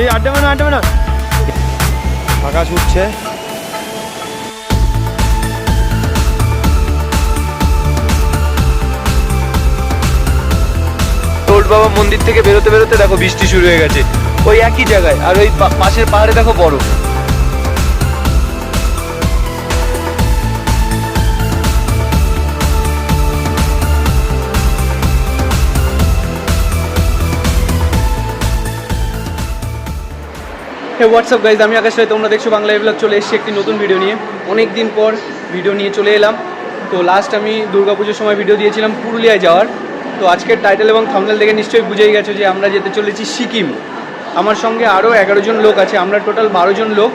এই আড্ডা মানো আড্ডা মানো আকাশ উঠছে। টোট বাবা মন্দির থেকে বেরোতে বেরোতে দেখো বৃষ্টি শুরু হয়ে গেছে। ওই একই জায়গায় আর ওই পা- পাশের পাহাড়ে দেখো বরফ। হে হোয়াটসঅ্যাপ গাইজ আমি আকাশ রায়, তোমরা দেখছ বাংলা ব্লগ চলে এসেছি একটি নতুন ভিডিও নিয়ে। অনেক দিন পর ভিডিও নিয়ে চলে এলাম। তো লাস্ট আমি দুর্গাপুজোর সময় ভিডিও দিয়েছিলাম পুরুলিয়ায় যাওয়ার। তো আজকের টাইটেল এবং থামনেল দেখে নিশ্চয়ই বুঝেই গেছো যে আমরা যেতে চলেছি সিকিম। আমার সঙ্গে আরও এগারো জন লোক আছে, আমরা টোটাল বারো জন লোক।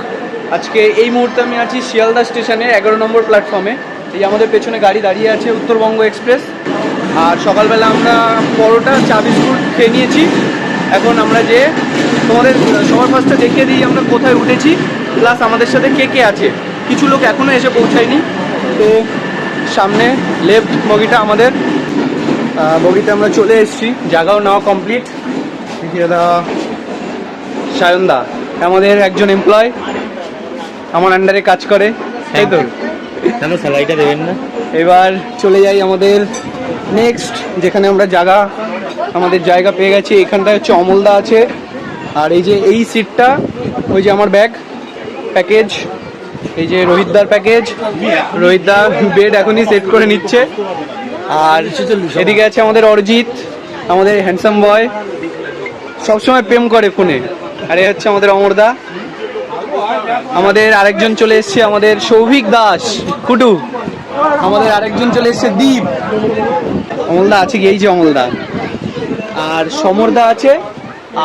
আজকে এই মুহূর্তে আমি আছি শিয়ালদা স্টেশনে, এগারো নম্বর প্ল্যাটফর্মে এই আমাদের পেছনে গাড়ি দাঁড়িয়ে আছে উত্তরবঙ্গ এক্সপ্রেস আর সকালবেলা আমরা পরোটা, চা, বিস্কুট খেয়ে নিয়েছি। এখন আমরা যে তোমাদের সবার ফার্স্টে দেখিয়ে দিই আমরা কোথায় উঠেছি প্লাস আমাদের সাথে কে কে আছে। কিছু লোক এখনও এসে পৌঁছায়নি। তো সামনে লেফট বগিটা আমাদের। বগিতে আমরা চলে এসেছি। জায়গাও নেওয়া কমপ্লিট সায়নদা আমাদের একজন এমপ্লয় আমার আন্ডারে কাজ করে। তাই তো? কেন স্যালারিটা দেবেন না? এবার চলে যাই আমাদের নেক্সট যেখানে আমরা জায়গা আমাদের জায়গা পেয়ে গেছি। এখানটায় হচ্ছে অমলদা আছে। আর এই যে এই সিটটা ওই যে আমার ব্যাগ প্যাকেজ এই যে রোহিতদার প্যাকেজ রোহিতদা বেড এখনই সেট করে নিচ্ছে। আর এদিকে আছে আমাদের অরিজিৎ, আমাদের হ্যান্ডসাম বয় সবসময় প্রেম করে ফোনে। আর এই হচ্ছে আমাদের অমরদা আমাদের আরেকজন চলে এসছে, আমাদের সৌভিক দাস, কুটু। আমাদের আরেকজন চলে এসছে, দীপ। অমলদা আছে কি? এই যে অমলদা আর সমরদা আছে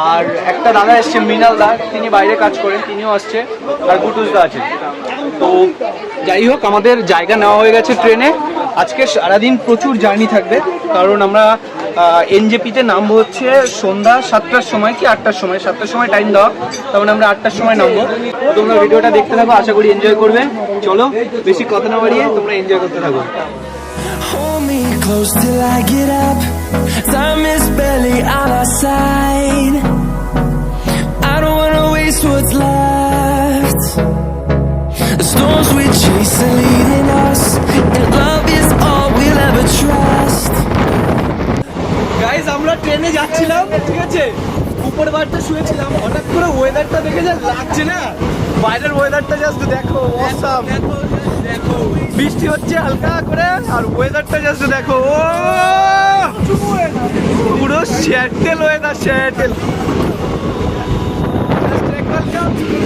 আর একটা দাদা এসছে, মৃণাল দা, তিনি বাইরে কাজ করেন, তিনিও আসছে, আর গুটুসদা আছে তো যাই হোক, আমাদের জায়গা নেওয়া হয়ে গেছে ট্রেনে। আজকে সারাদিন প্রচুর জার্নি থাকবে, কারণ আমরা এনজেপিতে নামবো হচ্ছে সন্ধ্যা সাতটার সময় কি আটটার সময়? সাতটার সময় টাইম দেওয়া তখন আমরা আটটার সময় নামবো। তোমরা ভিডিওটা দেখতে থাকো, আশা করি এনজয় করবে। চলো, বেশি কথা না বাড়িয়ে তোমরা এনজয় করতে থাকো। Close till I get up. Time is barely on our side. I don't wanna waste what's left. The storms we chase are leading us, and love is all we'll ever trust. Guys আমরা ট্রেনে যাচ্ছিলাম ঠিক আছে উপর বারটা শুয়েছিলাম হঠাৎ করে ওয়েদারটা দেখে যা লাগছে না বাইরের ওয়েদারটা জাস্ট দেখো অসাম দেখো বৃষ্টি হচ্ছে হালকা করে আর ওয়েদারটা জাস্ট দেখো ও! পুরো শ্যাটেল ওয়েদার শ্যাটেল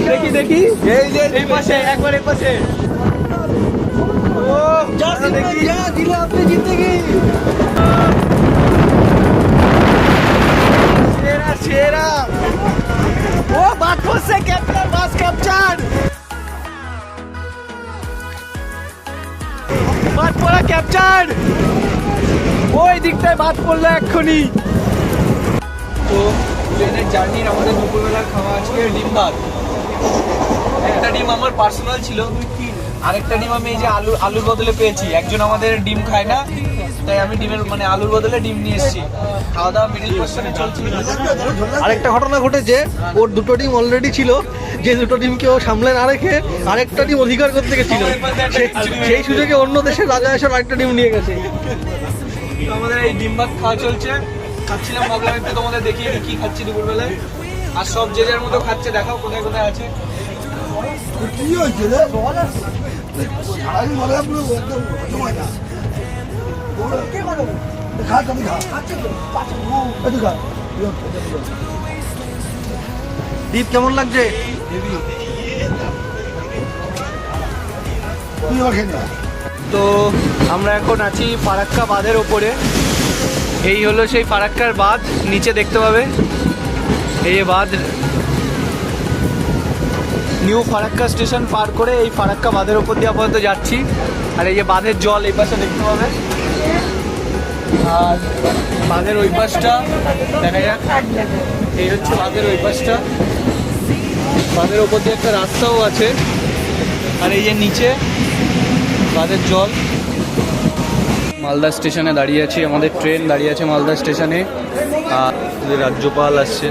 দেখি দেখি। এই যে এই পাশে একবার এই পাশে। ও দেখি। দিলে আপনি গিয়ে। সেরা সেরা। ও বাদ করছে ক্যাপ্টেন বাস ক্যাপচার পড়া ক্যাপচার ওই দিকটায় বাদ পড়ল এক্ষুনি। তো ট্রেনের জার্নির আমাদের দুপুরবেলার খাওয়া আজকে ডিম ভাত। একটা ডিম আমার পার্সোনাল ছিল। আরেকটা ডিম আমি এই যে আলু, আলুর বদলে পেয়েছি। একজন আমাদের ডিম খায় না তাই আমি ডিমের মানে আলুর বদলে ডিম নিয়ে এসেছি। খাওয়া দাওয়া মিডিল পোর্শনে চলছিল। আরেকটা ঘটনা ঘটেছে ওর দুটো টিম অলরেডি ছিল যে দুটো টিমকে ও সামলে না রেখে আরেকটা ডিম অধিকার করতে গেছিল। সেই সুযোগে অন্য দেশের রাজা এসে আরেকটা ডিম নিয়ে গেছে। আমাদের এই ডিম ভাত খাওয়া চলছে। খাচ্ছিলাম ভাবলাম একটু তোমাদের দেখিয়ে দিই কি খাচ্ছি দুপুরবেলায়। আর সব যে যার মতো খাচ্ছে দেখাও কোথায় কোথায় আছে। দীপ, কেমন লাগছে? তো আমরা এখন আছি ফারাক্কা বাঁধের ওপরে। এই হলো সেই ফারাক্কার বাঁধ, নিচে দেখতে পাবে। এই বাঁধ নিউ ফারাক্কা স্টেশন পার করে এই ফারাক্কা বাঁধের ওপর দিয়ে আপাতত যাচ্ছি। আর এই যে বাঁধের জল এই পাশে দেখতে পাবে। আর বাঁধের ওই পাশটা, দেখা যাক। এই হচ্ছে বাঁধের ওই পাশটা। বাঁধের ওপর দিয়ে একটা রাস্তাও আছে। আর এই যে নিচে বাঁধের জল। মালদা স্টেশনে দাঁড়িয়ে আছি, আমাদের ট্রেন দাঁড়িয়ে আছে মালদা স্টেশনে। আর রাজ্যপাল আসছে।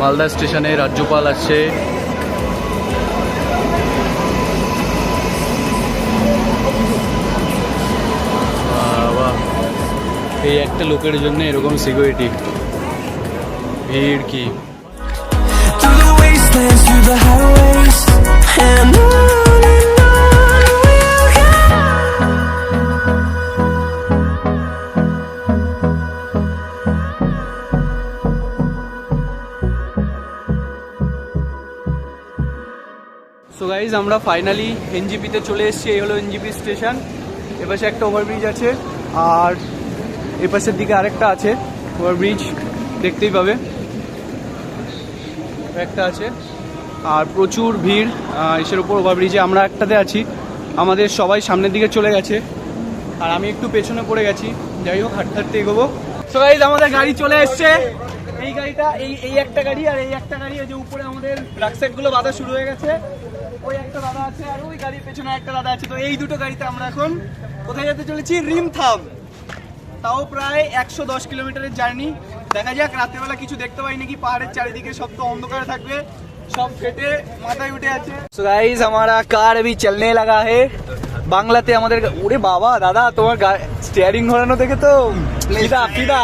মালদা স্টেশনে রাজ্যপাল আসছে। এই একটা লোকের জন্য এরকম সিকিউরিটি ভিড় কি? গাইজ আমরা ফাইনালি এনজিপিতে চলে এসেছি, এই হলো এনজিপি স্টেশন এপাশে একটা ওভারব্রিজ আছে, আর এপাশের দিকে আরেকটা আছে ওভারব্রিজ দেখতেই পাবে। একটা আছে, আর প্রচুর ভিড় এসের উপর ওভারব্রিজে আমরা একটাতে আছি, আমাদের সবাই সামনের দিকে চলে গেছে, আর আমি একটু পেছনে পড়ে গেছি। যাই হোক, হাঁটতে হাঁটতে এগোবো। সো আমাদের গাড়ি চলে এসছে। এই গাড়িটা, এই এই একটা গাড়ি, আর এই একটা গাড়ি যে উপরে আমাদের রাক্সাকগুলো বাঁধা শুরু হয়ে গেছে। ওই একটা দাদা আছে আর ওই গাড়ির পেছনে একটা দাদা আছে। তো এই দুটো গাড়িতে আমরা এখন কোথায় যেতে চলেছি? রিমথাম। তাও প্রায় একশো দশ কিলোমিটারের জার্নি। দেখা যাক রাত্রেবেলা কিছু দেখতে পাই নাকি। পাহাড়ের চারিদিকে সব তো অন্ধকার থাকবে। সব ফেটে মাথায় উঠে আছে। সো গাইস আমারা কার अभी চলনে লাগা হে। বাংলাতে আমাদের ওরে বাবা দাদা তোমার স্টিয়ারিং ঘোরানো থেকে তো ফিদা ফিদা।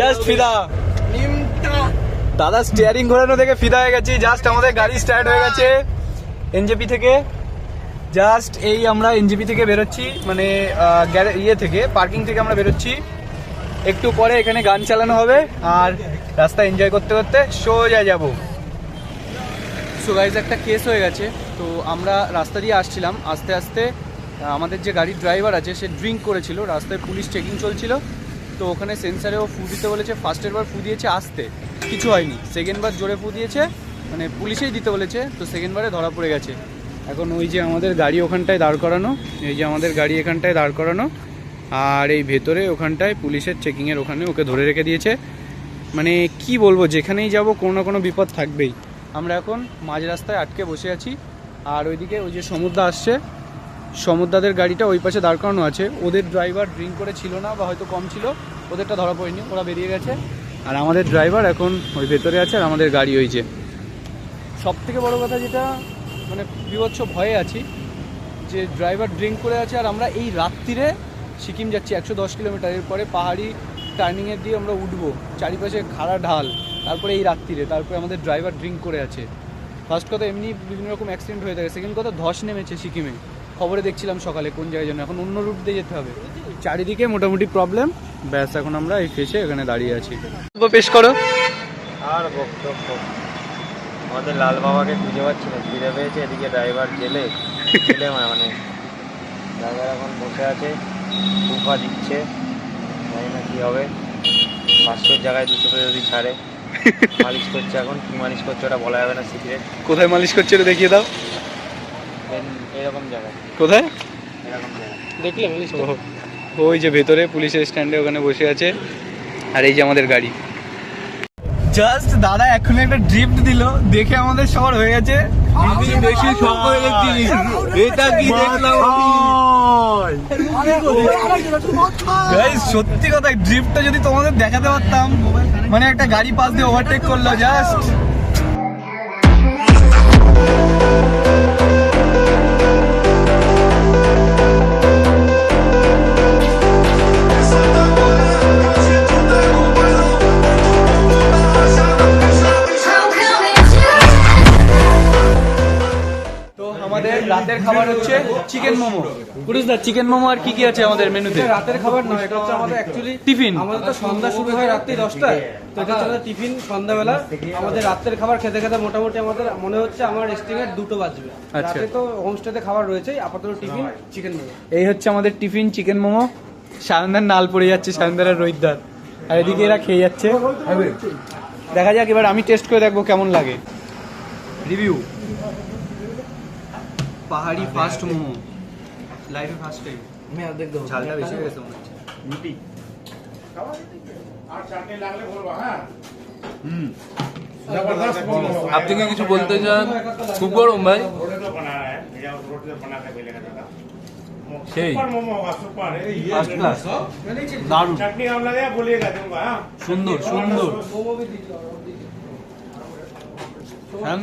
জাস্ট ফিদা। দাদা স্টিয়ারিং ঘোরানো থেকে ফিদা হয়ে গেছি। জাস্ট আমাদের গাড়ি স্টার্ট হয়ে গেছে। এনজেপি থেকে। জাস্ট এই আমরা এনজিপি থেকে বেরোচ্ছি মানে ইয়ে থেকে পার্কিং থেকে আমরা বেরোচ্ছি। একটু পরে এখানে গান চালানো হবে আর রাস্তা এনজয় করতে করতে সোজা যাব। সো গাইজ একটা কেস হয়ে গেছে। তো আমরা রাস্তা দিয়ে আসছিলাম। আস্তে আস্তে আমাদের যে গাড়ির ড্রাইভার আছে, সে ড্রিঙ্ক করেছিল। রাস্তায় পুলিশ চেকিং চলছিল। তো ওখানে সেন্সারেও ফু দিতে বলেছে। ফার্স্টের বার ফু দিয়েছে আসতে। কিছু হয়নি। সেকেন্ড বার জোরে ফু দিয়েছে। মানে পুলিশেই দিতে বলেছে, তো সেকেন্ড বারে ধরা পড়ে গেছে। এখন ওই যে আমাদের গাড়ি ওখানটায় দাঁড় করানো, এই যে আমাদের গাড়ি এখানটায় দাঁড় করানো, আর এই ভেতরে ওখানটায় পুলিশের চেকিংয়ের ওখানে ওকে ধরে রেখে দিয়েছে। মানে কি বলব, যেখানেই যাব কোনো না কোনো বিপদ থাকবেই। আমরা এখন মাঝ রাস্তায় আটকে বসে আছি, আর ওইদিকে ওই যে সমুদ্র আসছে, সমুদ্রাদের গাড়িটা ওই পাশে দাঁড় করানো আছে। ওদের ড্রাইভার ড্রিঙ্ক করে ছিল না বা হয়তো কম ছিল, ওদেরটা ধরা পড়েনি, ওরা বেরিয়ে গেছে। আর আমাদের ড্রাইভার এখন ওই ভেতরে আছে, আর আমাদের গাড়ি ওই যে। সব থেকে বড় কথা যেটা মানে বিভৎস ভয়ে আছি, যে ড্রাইভার ড্রিঙ্ক করে আছে আর আমরা এই রাত্রিরে সিকিম যাচ্ছি একশো দশ কিলোমিটার। এরপরে পাহাড়ি টার্নিংয়ে দিয়ে আমরা উঠবো, চারিপাশে খাড়া ঢাল, তারপরে এই রাত্রিরে, তারপরে আমাদের ড্রাইভার ড্রিঙ্ক করে আছে। ফার্স্ট কথা, এমনি বিভিন্ন রকম অ্যাক্সিডেন্ট হয়ে থাকে। সেকেন্ড কথা, ধস নেমেছে সিকিমে। খবরে দেখছিলাম সকালে কোন জায়গায় জন্য এখন অন্য রুট দিয়ে যেতে হবে। চারিদিকে মোটামুটি প্রবলেম ব্যাস, এখন আমরা এই ফেসে এখানে দাঁড়িয়ে আছি। পেশ করো। আর বক্তব্য আমাদের লাল বাবাকে খুঁজে পাচ্ছি না ফিরে পেয়েছে এদিকে ড্রাইভার জেলে জেলে মানে ড্রাইভার এখন বসে আছে তুফা দিচ্ছে জানি না কি হবে পাঁচশোর জায়গায় দুশো করে যদি ছাড়ে মালিশ করছে এখন কি মালিশ করছে ওটা বলা যাবে না সিক্রেট কোথায় মালিশ করছে এটা দেখিয়ে দাও। এরকম জায়গায়। কোথায়? এরকম জায়গায়। দেখলে ওই যে ভেতরে পুলিশের স্ট্যান্ডে ওখানে বসে আছে আর এই যে আমাদের গাড়ি। জাস্ট দাদা এখন একটা ড্রিফট দিল দেখে আমাদের সবার হয়ে গেছে। বেশি শখ হয়ে গেছি। এটা কি দেখলাম সত্যি কথা ড্রিফটটা যদি তোমাদের দেখাতে পারতাম মানে একটা গাড়ি পাশ দিয়ে ওভারটেক করল জাস্ট রাতের খাবার হচ্ছে চিকেন মোমো। পুরুষ দা চিকেন মোমো আর কি কি আছে আমাদের মেনুতে? রাতের খাবার নয় এটা হচ্ছে আমাদের অ্যাকচুয়ালি টিফিন আমাদের তো সন্ধ্যা শুরু হয় রাত্রি দশটায়। তো এটা হচ্ছে টিফিন সন্ধ্যাবেলা। আমাদের রাতের খাবার খেতে খেতে মোটামুটি আমাদের মনে হচ্ছে আমার এস্টিমেট দুটো বাজবে। আচ্ছা। রাতে তো হোমস্টেতে খাবার রয়েছে আপাতত টিফিন চিকেন মোমো। এই হচ্ছে আমাদের টিফিন চিকেন মোমো। সায়নদার নাল পড়ে যাচ্ছে সায়নদার আর রোহিতদার। আর এদিকে এরা খেয়ে যাচ্ছে। দেখা যাক এবার আমি টেস্ট করে দেখব কেমন লাগে। রিভিউ পাহাড়ি ফার্স্ট মোমো। লাইফে ফার্স্ট টাইম আমি অর্ধেক দেবো ঝালটা বেশি হয়ে গেছে মনে হচ্ছে। রুটি। হুম। আপনি কি কিছু বলতে চান? খুব গরম ভাই। সেই। ফার্স্ট ক্লাস সুন্দর সুন্দর। হ্যাঁ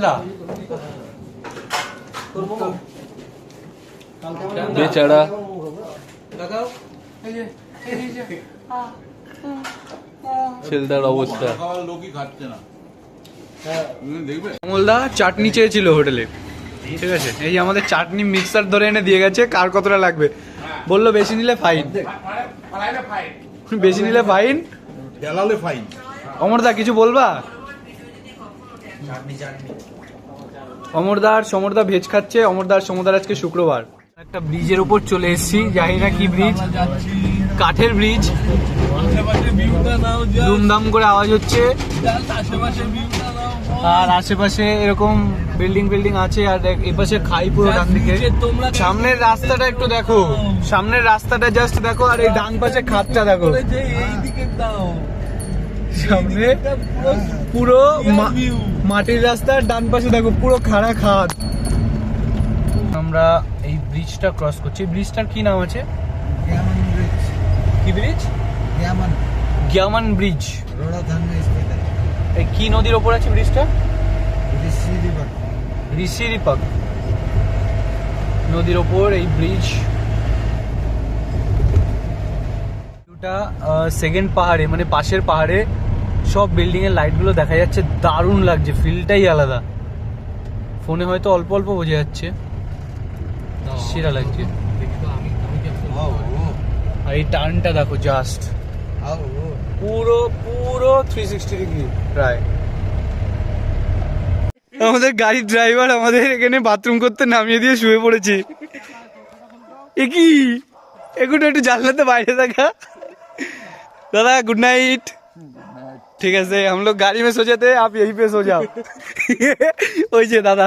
বেচারা। ছেলেটার অবস্থা। কমলদা চাটনি চেয়েছিল হোটেলে। ঠিক আছে? এই যে আমাদের চাটনি মিক্সার ধরে এনে দিয়ে গেছে কার কতটা লাগবে? বলল বেশি নিলে ফাইন বেশি নিলে ফাইন দেলালে ফাইন অমরদা কিছু বলবা? অমরদা আর সমরদা ভেজ খাচ্ছে অমরদা আর সমরদার আজকে শুক্রবার। একটা ব্রিজের উপর চলে এসেছি জানি না কি ব্রিজ কাঠের ব্রিজ। ধুমধাম করে আওয়াজ হচ্ছে। আর আশেপাশে এরকম বিল্ডিং বিল্ডিং আছে আর এপাশে খাই পুরো ডান দিকে। সামনের রাস্তাটা একটু দেখো সামনের রাস্তাটা জাস্ট দেখো আর এই ডান পাশে খাতটা দেখো। সামনে পুরো মাটির রাস্তার ডান পাশে দেখো পুরো খাড়া খাদ। আমরা ব্রিজটা ক্রস করছি। ব্রিজটার কি নাম আছে? কি ব্রিজ গ্যামান ব্রিজ এই কি নদীর ওপর আছে ব্রিজটা ঋষি রিপাক নদীর ওপর এই ব্রিজ ভিউটা সেকেন্ড পাহাড়ে মানে পাশের পাহাড়ে সব বিল্ডিং এর লাইটগুলো দেখা যাচ্ছে। দারুণ লাগছে। ফিলটাই আলাদা। ফোনে হয়তো অল্প অল্প বোঝা যাচ্ছে। সেরা লাগছে আর এই টার্নটা দেখো জাস্ট পুরো পুরো থ্রি সিক্সটি ডিগ্রি প্রায় আমাদের গাড়ির ড্রাইভার আমাদের এখানে বাথরুম করতে নামিয়ে দিয়ে শুয়ে পড়েছে এ কি এখন একটু জানলাতে বাইরে থাকা দাদা गुड नाइट ঠিক আছে हम लोग गाड़ी में सो जाते हैं आप यहीं पे सो जाओ ওই যে দাদা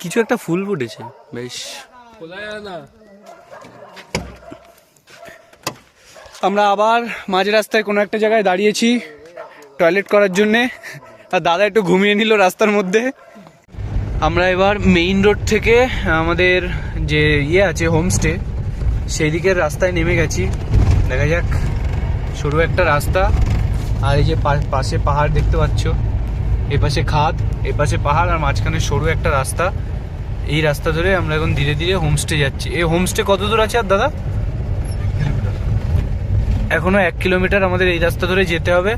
কিছু একটা ফুল ফুটেছে, বেশ। আমরা আবার মাঝ রাস্তায় কোনো একটা জায়গায় দাঁড়িয়েছি টয়লেট করার জন্যে। আর দাদা একটু ঘুমিয়ে নিল রাস্তার মধ্যে। আমরা এবার মেইন রোড থেকে আমাদের যে ইয়ে আছে, হোমস্টে সেই দিকের রাস্তায় নেমে গেছি। দেখা যাক, সরু একটা রাস্তা। আর এই যে পাশে পাহাড় দেখতে পাচ্ছ। এপাশে খাদ এপাশে পাহাড় আর মাঝখানে সরু একটা রাস্তা। এই রাস্তা ধরে আমরা এখন ধীরে ধীরে হোমস্টে যাচ্ছি। এই হোমস্টে কত দূর আছে আর দাদা? এখনও এক কিলোমিটার আমাদের এই রাস্তা ধরে যেতে হবে।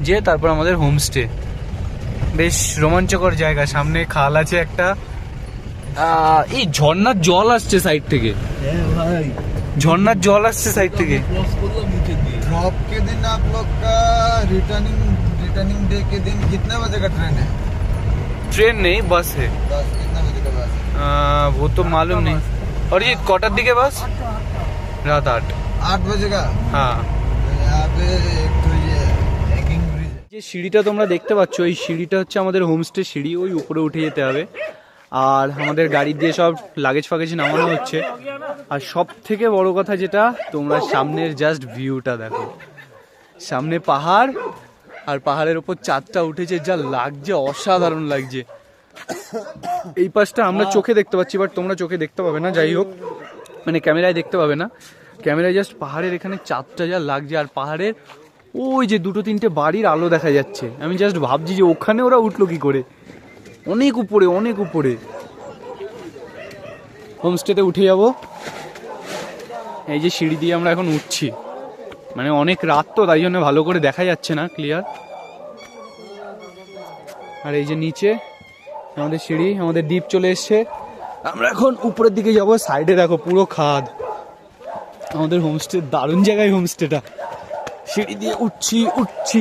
যে তারপর আমাদের হোমস্টে বেশ রোমাঞ্চকর জায়গা। সামনে খাল আছে একটা। এই ঝর্নার জল আসছে সাইড থেকে। ঝর্নার জল আসছে সাইড থেকে। রিটার্নিং रिटर्निंग रिटर्निंग डे के दिन कितने बजे का ट्रेन है ट्रेन नहीं बस है दस कितने बजे का बस आ, वो तो मालूम नहीं और ये कटार दिखे बस रात आठ आठ बजे का हाँ तो यहाँ पे एक तो ये हैंगिंग ब्रिज है যে সিঁড়িটা তোমরা দেখতে পাচ্ছ এই সিঁড়িটা হচ্ছে আমাদের হোমস্টে সিঁড়ি ওই উপরে উঠে যেতে হবে আর আমাদের গাড়ি দিয়ে সব লাগেজ ফাগেজ নামানো হচ্ছে আর সব থেকে বড় কথা যেটা তোমরা সামনের জাস্ট ভিউটা দেখো সামনে পাহাড় আর পাহাড়ের ওপর চাঁদটা উঠেছে, যা লাগছে, অসাধারণ লাগছে। এই পাশটা আমরা চোখে দেখতে পাচ্ছি বাট তোমরা চোখে দেখতে পাবে না, যাই হোক। মানে ক্যামেরায় দেখতে পাবে না। ক্যামেরায় জাস্ট পাহাড়ের এখানে চাঁদটা যা লাগছে, আর পাহাড়ের ওই যে দুটো তিনটে বাড়ির আলো দেখা যাচ্ছে। আমি জাস্ট ভাবছি যে ওখানে ওরা উঠল কি করে? অনেক উপরে অনেক উপরে। হোমস্টেতে উঠে যাব। এই যে সিঁড়ি দিয়ে আমরা এখন উঠছি। মানে অনেক রাত তো, তাই জন্য ভালো করে দেখা যাচ্ছে না ক্লিয়ার আর এই যে নিচে, আমাদের সিঁড়ি, আমাদের দ্বীপ চলে এসছে। আমরা এখন উপরের দিকে যাব সাইডে দেখো পুরো খাদ। আমাদের হোমস্টে দারুণ জায়গায় হোমস্টেটা সিঁড়ি দিয়ে উঠছি উঠছি।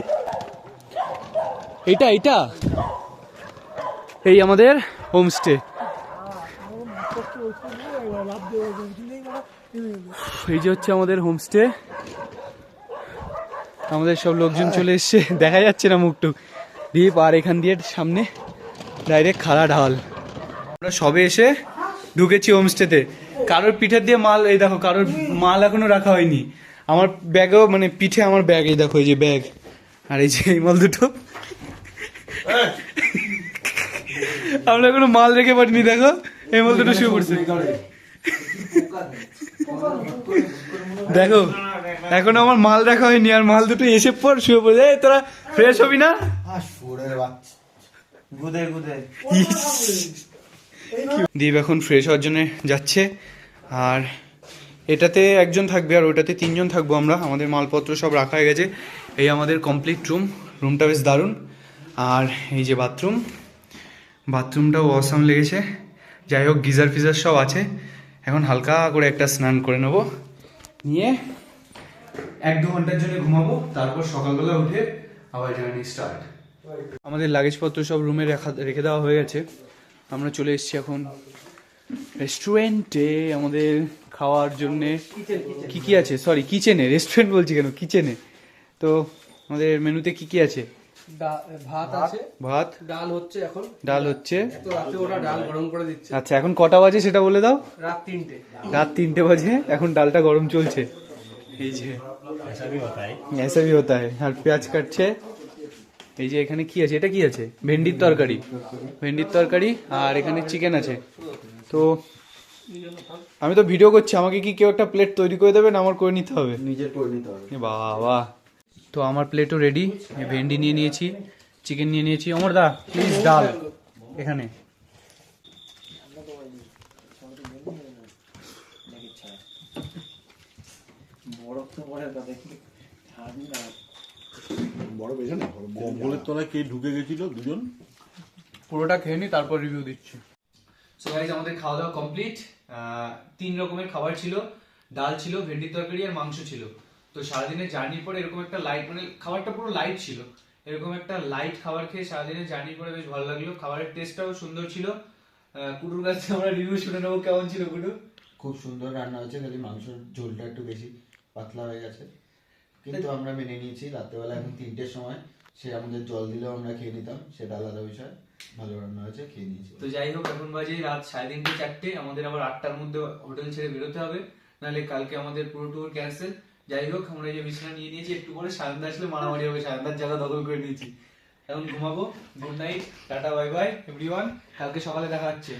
এইটা এইটা? এই আমাদের হোমস্টে এই যে হচ্ছে আমাদের হোমস্টে আমাদের সব লোকজন চলে এসছে। দেখা যাচ্ছে না মুখটুক। দ্বীপ আর এখান দিয়ে সামনে ডাইরেক্ট খাড়া ঢাল। আমরা সবে এসে ঢুকেছি হোমস্টেতে কারোর পিঠের দিয়ে মাল, এই দেখো, কারোর মাল এখনও রাখা হয়নি। আমার ব্যাগেও মানে পিঠে আমার ব্যাগ, এই দেখো, এই যে ব্যাগ। আর এই যে এই মাল দুটো। আমরা কোনো মাল রেখে পারিনি দেখো। এই মাল দুটো শুয়ে পড়ছে। দেখো, এখন আমার মাল দেখা হয়নি, আর মাল দুটো এসে পর শুয়ে পড়ে। এই, তোরা ফ্রেশ হবি না? দীপ এখন ফ্রেশ হওয়ার জন্য যাচ্ছে, আর এটাতে একজন থাকবে, আর ওটাতে তিনজন থাকব আমরা। আমাদের মালপত্র সব রাখা হয়ে গেছে। এই আমাদের কমপ্লিট রুম রুমটা বেশ দারুণ। আর এই যে বাথরুম বাথরুমটাও অসাম লেগেছে। যাই হোক, গিজার ফিজার সব আছে। এখন হালকা করে একটা স্নান করে নেব। নিয়ে এক দু ঘণ্টার জন্য ঘুমাবো, তারপর সকালবেলা উঠে আবার জার্নি স্টার্ট আমাদের লাগেজপত্র সব রুমে রাখা, রেখে দেওয়া হয়ে গেছে। আমরা চলে এসেছি এখন রেস্টুরেন্টে আমাদের খাওয়ার জন্যে কি কি আছে? সরি কিচেনে রেস্টুরেন্ট বলছি কেন? কিচেনে তো আমাদের মেনুতে কি কি আছে? ভাত আছে ভাত ডাল হচ্ছে এখন ডাল হচ্ছে তো রাতে ওরা ডাল গরম করে দিচ্ছে আচ্ছা এখন কটা বাজে সেটা বলে দাও রাত তিনটে রাত তিনটে বাজে এখন ডালটা গরম চলছে এই যে ऐसा भी होता है আর পেঁয়াজ কাটছে এই যে এখানে কি আছে এটা কি আছে ভেন্ডির তরকারি ভেন্ডির তরকারি আর এখানে চিকেন আছে তো আমি তো ভিডিও করছি আমাকে কি কেউ একটা প্লেট তৈরি করে দেবে না আমার করে নিতে হবে নিজের করে নিতে হবে এ বাবা তো আমার প্লেটও রেডি ভেন্ডি নিয়ে নিয়েছি চিকেন নিয়ে নিয়েছি। অমর দা প্লিজ ডাল এখানে। কম্বলের তলায় কে ঢুকে গেছিল দুজন? পুরোটা খেয়ে নি তারপর রিভিউ দিচ্ছি। সো গাইজ আমাদের খাওয়া দাওয়া কমপ্লিট তিন রকমের খাবার ছিল। ডাল ছিল ভেন্ডির তরকারি আর মাংস ছিল। তো সারাদিনের জার্নি পরে এরকম একটা লাইট মানে খাবারটা পুরো লাইট ছিল। এরকম একটা লাইট খাবার খেয়ে সারাদিনের জার্নি পরে বেশ ভালো লাগল। খাবারের টেস্টটাও সুন্দর ছিল। কুটুর কাছ আমরা রিভিউ শুনে নেব কেমন ছিল কুটু খুব সুন্দর রান্না হয়েছে খালি মাংসের ঝোলটা একটু বেশি পাতলা হয়ে গেছে। কিন্তু আমরা মেনে নিয়েছি রাত্রেবেলা এখন তিনটের সময়। সে আমাদের জল দিলেও আমরা খেয়ে নিতাম সেটা আলাদা বিষয়। ভালো রান্না হয়েছে খেয়ে নিয়েছি। তো যাই হোক এখন বাজে রাত সাড়ে তিনটে চারটে। আমাদের আবার আটটার মধ্যে হোটেল ছেড়ে বেরোতে হবে। নাহলে কালকে আমাদের পুরো ট্যুর ক্যান্সেল যাই হোক, আমরা যে বিছানা নিয়ে নিয়েছি, একটু করে সায়ন্দা আসলে মারামারি হবে, সায়ন্দার জায়গা দখল করে নিয়েছি। এখন ঘুমাবো good night tata bye bye everyone কালকে সকালে দেখা হচ্ছে।